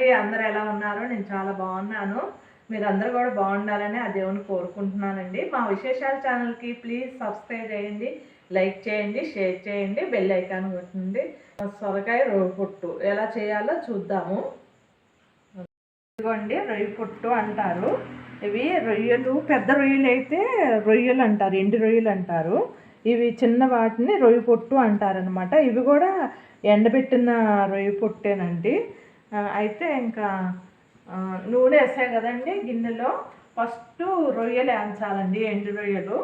అండి అందరు ఎలా ఉన్నారు? నేను చాలా బాగున్నాను. మీరు అందరూ కూడా బాగుండాలని ఆ దేవుని కోరుకుంటున్నానండి. మా విశేషాల ఛానల్కి ప్లీజ్ సబ్స్క్రైబ్ చేయండి లైక్ చేయండి షేర్ చేయండి బెల్ ఐకాన్ కొట్టండి. సొరకాయ రొయ్య పొట్టు ఎలా చేయాలో చూద్దాము. ఇదిగోండి రొయ్య పొట్టు అంటారు. ఇవి రొయ్యలు పెద్ద రొయ్యలు అయితే రొయ్యలు అంటారు ఎండి రొయ్యలు అంటారు. ఇవి చిన్న వాటిని రొయ్య పొట్టు అంటారనమాట ఇవి కూడా ఎండబెట్టిన రొయ్య పొట్టేనండి. అయితే ఇంకా నూనె వేసాయి కదండి గిన్నెలో. ఫస్ట్ రొయ్యలు వేయించాలండి ఎండు రొయ్యలు.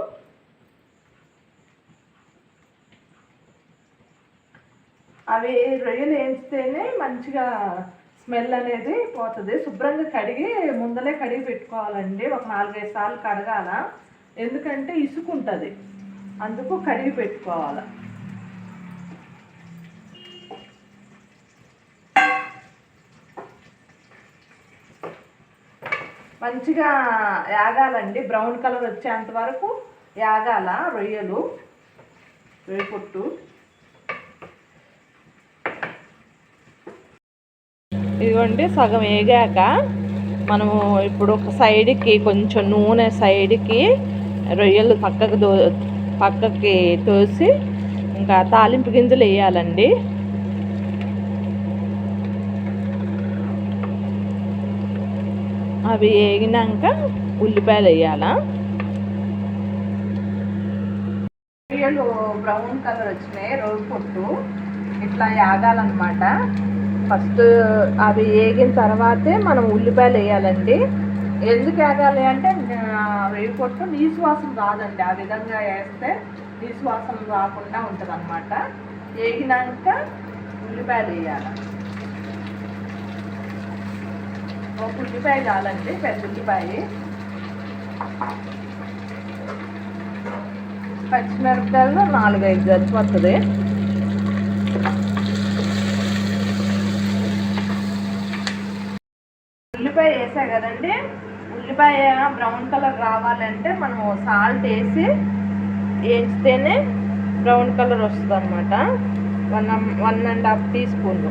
అవి రొయ్యలు వేయించితేనే మంచిగా స్మెల్ అనేది పోతుంది. శుభ్రంగా కడిగి ముందలే కడిగి పెట్టుకోవాలండి. ఒక నాలుగైదు సార్లు కడగాల. ఎందుకంటే ఇసుకుంటుంది. అందుకు కడిగి పెట్టుకోవాలి. మంచిగా యాగాలండి. బ్రౌన్ కలర్ వచ్చేంత వరకు యాగాల రొయ్యలు రొయ్య పొట్టు ఇదిగోండి సగం వేగాక మనము ఇప్పుడు ఒక సైడ్కి కొంచెం నూనె సైడ్కి రొయ్యలు పక్కకు దో పక్కకి తోసి ఇంకా తాలింపు గింజలు వేయాలండి. అవి వేగినాక ఉల్లిపాయలు వేయాలా? రొయ్యలు బ్రౌన్ కలర్ వచ్చినాయి రోజు పొట్టు. ఇట్లా యాగాలన్నమాట. ఫస్ట్ అవి వేగిన తర్వాతే మనం ఉల్లిపాయలు వేయాలండి. ఎందుకు వేగాలి అంటే వేగి పొట్టు నీసు వాసన రాదండి. ఆ విధంగా వేస్తే నీసు వాసన రాకుండా ఉంటుంది అనమాట వేగినాక ఉల్లిపాయలు వేయాలి. ఒక ఉల్లిపాయ చాలండి పెద్ద ఉల్లిపాయ పచ్చిమిరపకాయలు నాలుగైదు సరిపోతుంది. ఉల్లిపాయ వేసా కదండి ఉల్లిపాయ బ్రౌన్ కలర్ రావాలంటే మనం సాల్ట్ వేసి వేస్తేనే బ్రౌన్ కలర్ వస్తుంది అనమాట one one and half teaspoon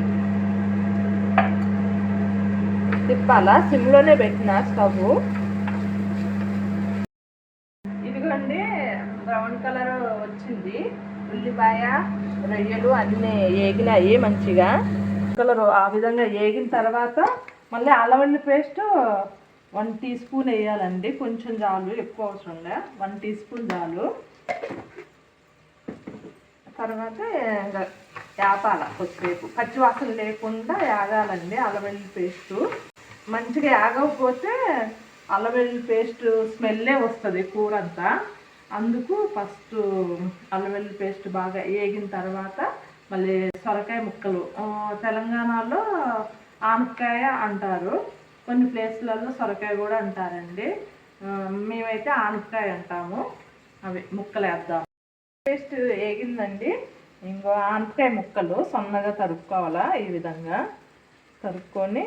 తిప్పాలా? సిమ్లోనే పెట్టిన స్టవ్? ఇదిగోండి బ్రౌన్ కలర్ వచ్చింది. ఉల్లిపాయ రొయ్యలు అన్నీ ఏగినాయి మంచిగా. కలర్ ఆ విధంగా ఏగిన తర్వాత మళ్ళీ అల్లవల్లి పేస్ట్ వన్ టీ స్పూన్ వేయాలండి. కొంచెం చాలు ఎక్కువ అవసరం లే. వన్ టీ స్పూన్ చాలు. తర్వాత ఇంకా యాపాల కొద్దిసేపు. పచ్చివాసన లేకుండా యాగాలండి అల్లవెల్లి పేస్టు. మంచిగా యాగకపోతే అల్లవెల్లి పేస్ట్ స్మెల్లే వస్తుంది కూర అంతా అందుకు ఫస్ట్ అల్లవెల్లి పేస్ట్ బాగా వేగిన తర్వాత మళ్ళీ సొరకాయ ముక్కలు. తెలంగాణలో ఆనపకాయ అంటారు. కొన్ని ప్లేస్లలో సొరకాయ కూడా అంటారండి. మేమైతే ఆనపకాయ అంటాము. అవి ముక్కలు వేద్దాం. పేస్ట్ వేగిందండి ఇంకో ఆనపకాయ ముక్కలు సన్నగా తరుక్కోవాలా ఈ విధంగా తరుక్కొని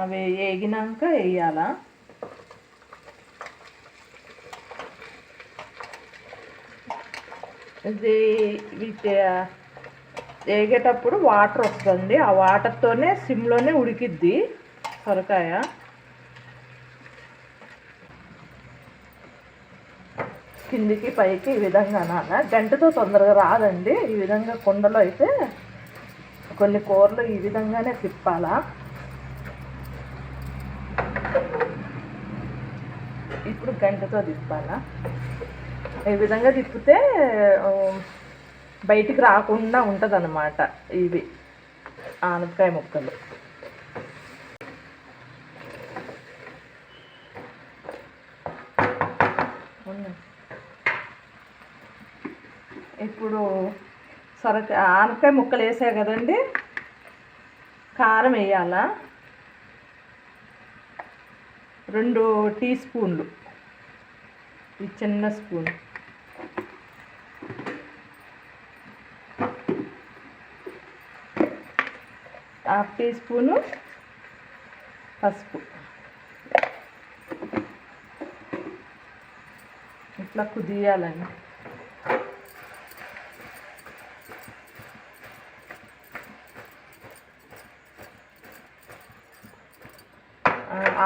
అవి వేగినాక వేయాలా? ఇది వీటి వేగేటప్పుడు వాటర్ వస్తుంది. ఆ వాటర్తోనే సిమ్లోనే ఉడికిద్ది సొరకాయ. కిందికి పైకి ఈ విధంగా నాన్న గంటతో తొందరగా రాదండి. ఈ విధంగా కుండలో అయితే కొన్ని కూరలు ఈ విధంగానే తిప్పాలా? ఇప్పుడు గంటతో తిప్పాలా? ఈ విధంగా తిప్పితే బయటికి రాకుండా ఉంటుంది అన్నమాట ఇవి ఆనపకాయ ముక్కలు. ఇప్పుడు సొరక ఆనపకాయ ముక్కలు వేసా కదండి? కారం వేయాలా? రెండు టీ స్పూన్లు. ఈ చిన్న స్పూన్. హాఫ్ టీ స్పూను పసుపు. ఇట్లా కుదియాలండి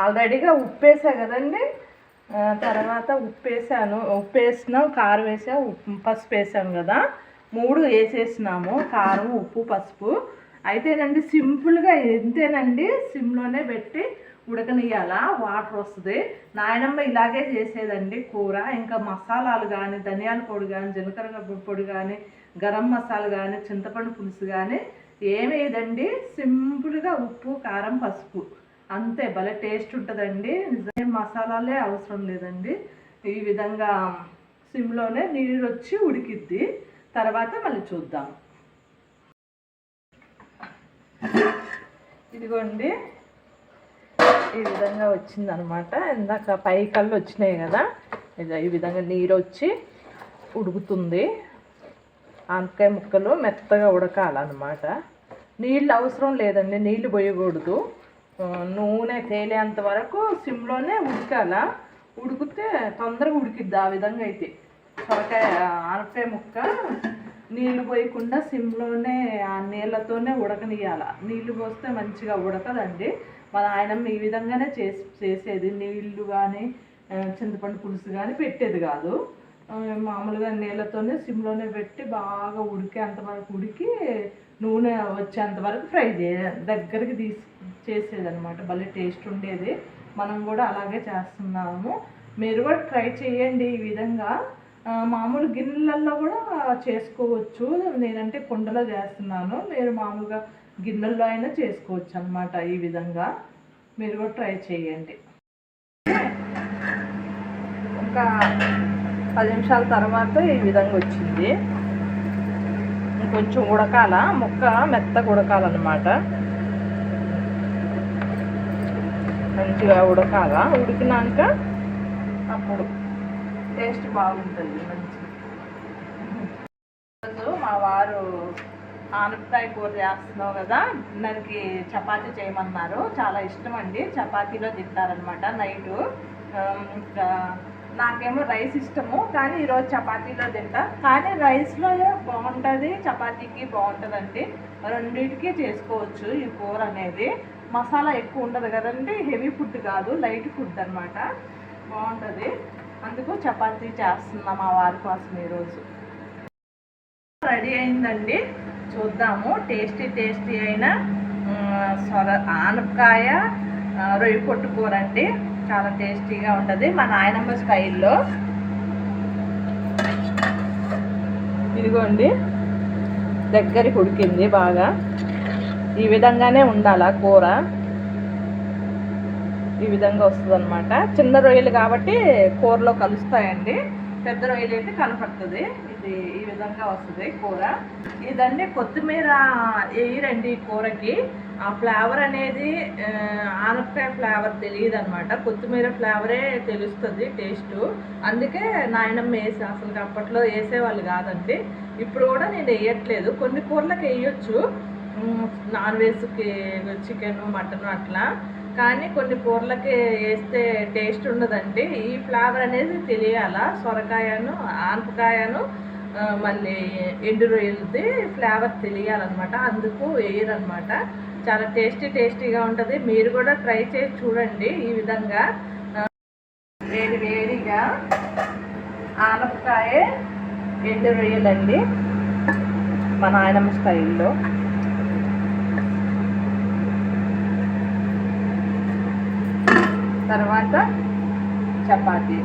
ఆల్రెడీగా ఉప్పు వేసా కదండి? తర్వాత ఉప్పు వేసాను ఉప్పు వేసినాం కారం వేసా ఉప్పు పసుపు వేసాను కదా. మూడు వేసేసినాము కారం ఉప్పు పసుపు. అయితేనండి సింపుల్గా ఎంతేనండి సిమ్లోనే పెట్టి ఉడకనియాల వాటర్ వస్తుంది. నాయనమ్మ ఇలాగే చేసేదండి కూర. ఇంకా మసాలాలు కానీ ధనియాల పొడి కానీ జీలకర్ర పొడి కానీ గరం మసాలా కానీ చింతపండు పులుసు కానీ ఏమేదండి సింపుల్గా ఉప్పు కారం పసుపు. అంతే భలే టేస్ట్ ఉంటుందండి. నిజమే మసాలాలే అవసరం లేదండి. ఈ విధంగా సిమ్లోనే నీరు వచ్చి ఉడికిద్ది. తర్వాత మళ్ళీ చూద్దాం. ఇదిగోండి. ఈ విధంగా వచ్చిందనమాట. ఇందాక పై కళ్ళు వచ్చినాయి కదా. ఇది ఈ విధంగా నీరు వచ్చి ఉడుకుతుంది. ఆనకాయ ముక్కలు మెత్తగా ఉడకాలన్నమాట. నీళ్ళు అవసరం లేదండి. నీళ్ళు పోయకూడదు. నూనె తేలేంత వరకు సిమ్లోనే ఉడకాల. ఉడికితే తొందరగా ఉడికిద్ది ఆ విధంగా అయితే. సొరకాయ ఆనపకాయ ముక్క నీళ్ళు పోయకుండా సిమ్లోనే ఆ నీళ్ళతోనే ఉడకనియాల నీళ్ళు పోస్తే మంచిగా ఉడకదండి. మన ఆయనమ్మ ఈ విధంగానే చేసి చేసేది. నీళ్ళు కానీ చింతపండు పులుసు కానీ పెట్టేది కాదు. మామూలుగా నీళ్ళతోనే సిమ్లోనే పెట్టి బాగా ఉడికేంత వరకు ఉడికి నూనె వచ్చేంత వరకు ఫ్రై చేయాలి. దగ్గరికి తీసి చేసేదనమాట భలే టేస్ట్ ఉండేది. మనం కూడా అలాగే చేస్తున్నాము. మీరు కూడా ట్రై చేయండి ఈ విధంగా. మామూలు గిన్నెలలో కూడా చేసుకోవచ్చు. నేనంటే కుండలో చేస్తున్నాను. మీరు మామూలుగా గిన్నెల్లో అయినా చేసుకోవచ్చు అనమాట ఈ విధంగా. మీరు కూడా ట్రై చేయండి. ఒక పది నిమిషాల తర్వాత ఈ విధంగా వచ్చింది. ఇంకొంచెం ఉడకాల. ముక్క మెత్తగా ఉడకాలన్నమాట. మంచిగా ఉడకాల? ఉడికినాక అప్పుడు టేస్ట్ బాగుంటుంది మంచిగా. ఈరోజు మా వారు ఆనపకాయ కూర చేస్తున్నావు కదా దానికి చపాతీ చేయమన్నారు. చాలా ఇష్టం అండి. చపాతీలో తింటారనమాట నైటు. ఇంకా నాకేమో రైస్ ఇష్టము కానీ ఈరోజు చపాతీలో తింటా. కానీ రైస్లో బాగుంటుంది చపాతీకి బాగుంటుందండి. రెండింటికి చేసుకోవచ్చు ఈ కూర అనేది. మసాలా ఎక్కువ ఉండదు కదండి హెవీ ఫుడ్ కాదు లైట్ ఫుడ్ అన్నమాట. బాగుంటుంది. అందుకు చపాతీ చేస్తున్నా మా వారి కోసం ఈరోజు. రెడీ అయిందండి. చూద్దాము. టేస్టీ టేస్టీ అయిన సొర ఆనపకాయ రొయ్య పొట్టు కూర అండి. చాలా టేస్టీగా ఉంటుంది మా నాయనమ్మ స్టైల్లో. ఇదిగోండి. దగ్గరికి ఉడికింది బాగా. ఈ విధంగానే ఉండాల కూర. ఈ విధంగా వస్తుంది అనమాట చిన్న రొయ్యలు కాబట్టి కూరలో కలుస్తాయండి. పెద్ద రొయ్యలు అయితే కనపడుతుంది. ఇది ఈ విధంగా వస్తుంది కూర. ఇదండి కొత్తిమీర వేయరండి ఈ కూరకి. ఆ ఫ్లేవర్ అనేది ఆనపకాయ ఫ్లేవర్ తెలియదు అనమాట కొత్తిమీర ఫ్లేవరే తెలుస్తుంది టేస్ట్. అందుకే నాయనమ్మ వేసి అసలు అప్పట్లో వేసేవాళ్ళు కాదండి. ఇప్పుడు కూడా నేను వేయట్లేదు. కొన్ని కూరలకు వేయొచ్చు. నాన్ వెజ్కి చికెన్ మటన్ అట్లా. కానీ కొన్ని కూరలకి వేస్తే టేస్ట్ ఉండదండి. ఈ ఫ్లేవర్ అనేది తెలియాలా? సొరకాయను ఆనపకాయను మళ్ళీ ఎండు రొయ్యలది ఫ్లేవర్ తెలియాలన్నమాట అందుకు వేయరనమాట. చాలా టేస్టీ టేస్టీగా ఉంటుంది. మీరు కూడా ట్రై చేసి చూడండి ఈ విధంగా. వేడి వేడిగా ఆనపకాయ ఎండు రొయ్యలండి. మా నాయనమ్మ స్టైల్లో. తర్వాత చపాతి.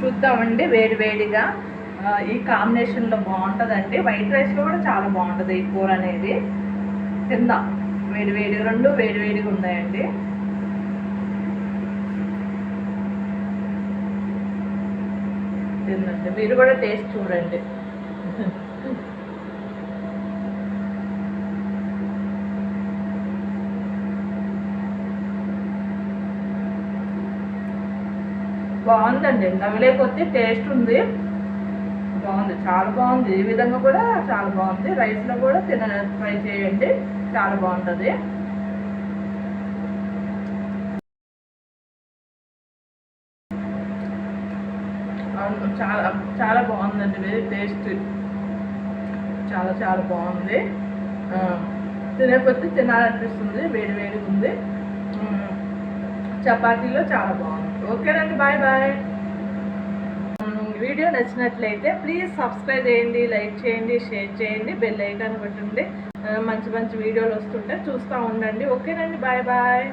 చూద్దామండి వేడి వేడిగా. ఈ కాంబినేషన్లో బాగుంటుందండి. వైట్ రైస్లో కూడా చాలా బాగుంటుంది ఈ కూర అనేది. తిందాం. వేడి వేడి రెండు వేడి వేడిగా ఉన్నాయండి. తినండి. మీరు కూడా టేస్ట్ చూడండి. బాగుందండి. నవ్వులే టేస్ట్ ఉంది. బాగుంది. చాలా బాగుంది. ఈ విధంగా కూడా చాలా బాగుంది. రైస్లో కూడా తిన ట్రై చేయండి. చాలా బాగుంటుంది. అవును, చాలా చాలా బాగుందండి. Very taste. చాలా చాలా బాగుంది. ఆ, తినాలనిపిస్తుంది. వేడి వేడిగా ఉంది. చపాతీలో చాలా బాగుంది. ఓకేనండి. Bye bye. వీడియో నచ్చినట్లయితే ప్లీజ్ సబ్స్క్రైబ్ చేయండి లైక్ చేయండి షేర్ చేయండి బెల్ ఐకాన్ కొట్టండి. మంచి మంచి వీడియోలు వస్తుంటే చూస్తూ ఉండండి. ఓకేనండి. Bye bye